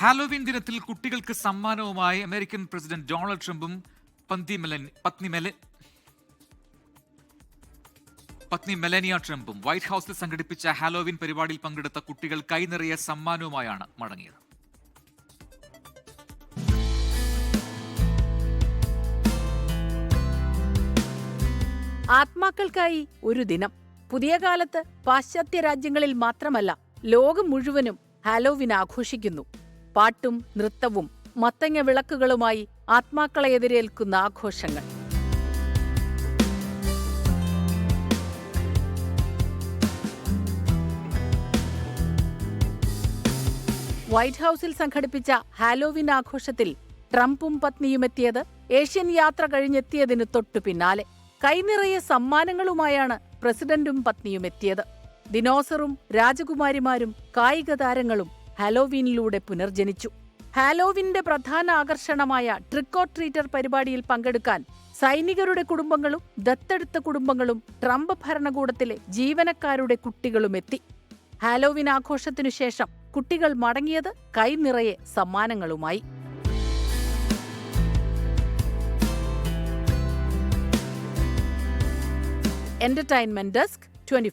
Halloween ദിനത്തിൽ കുട്ടികൾക്ക് സമ്മാനവുമായി അമേരിക്കൻ പ്രസിഡന്റ് ഡൊണാൾഡ് ട്രംപും പന്തി മെലൻ പത്നി മെല പത്നി മെലനിയ ട്രംപും വൈറ്റ് ഹൌസിൽ സംഘടിപ്പിച്ച ഹാലോവിൻ പരിപാടിയിൽ പങ്കെടുത്ത കുട്ടികൾ കൈനിറിയ സമ്മാനവുമായാണ് മടങ്ങിയത്. ആത്മാക്കൾക്കായി ഒരു ദിനം. പുതിയ കാലത്ത് പാശ്ചാത്യ രാജ്യങ്ങളിൽ മാത്രമല്ല ലോകം മുഴുവനും ഹാലോവിൻ ആഘോഷിക്കുന്നു. പാട്ടും നൃത്തവും മത്തങ്ങ വിളക്കുകളുമായി ആത്മാക്കളെ എതിരേൽക്കുന്ന ആഘോഷങ്ങൾ. വൈറ്റ് ഹൌസിൽ സംഘടിപ്പിച്ച ഹാലോവിൻ ആഘോഷത്തിൽ ട്രംപും പത്നിയും എത്തിയത് ഏഷ്യൻ യാത്ര കഴിഞ്ഞെത്തിയതിനു തൊട്ടു പിന്നാലെ. കൈനിറയെ സമ്മാനങ്ങളുമായാണ് പ്രസിഡന്റും പത്നിയുമെത്തിയത്. ദിനോസറും രാജകുമാരിമാരും കായിക താരങ്ങളും ഹാലോവീനിലൂടെ പുനർജനിച്ചു. ഹാലോവിന്റെ പ്രധാന ആകർഷണമായ ട്രിക്ക് ഓർ ട്രീറ്റർ പരിപാടിയിൽ പങ്കെടുക്കാൻ സൈനികരുടെ കുടുംബങ്ങളും ദത്തെടുത്ത കുടുംബങ്ങളും ട്രംപ് ഭരണകൂടത്തിലെ ജീവനക്കാരുടെ കുട്ടികളും എത്തി. ഹാലോവിൻ ആഘോഷത്തിനു ശേഷം കുട്ടികൾ മടങ്ങിയത് കൈനിറയെ സമ്മാനങ്ങളുമായി. Entertainment desk twenty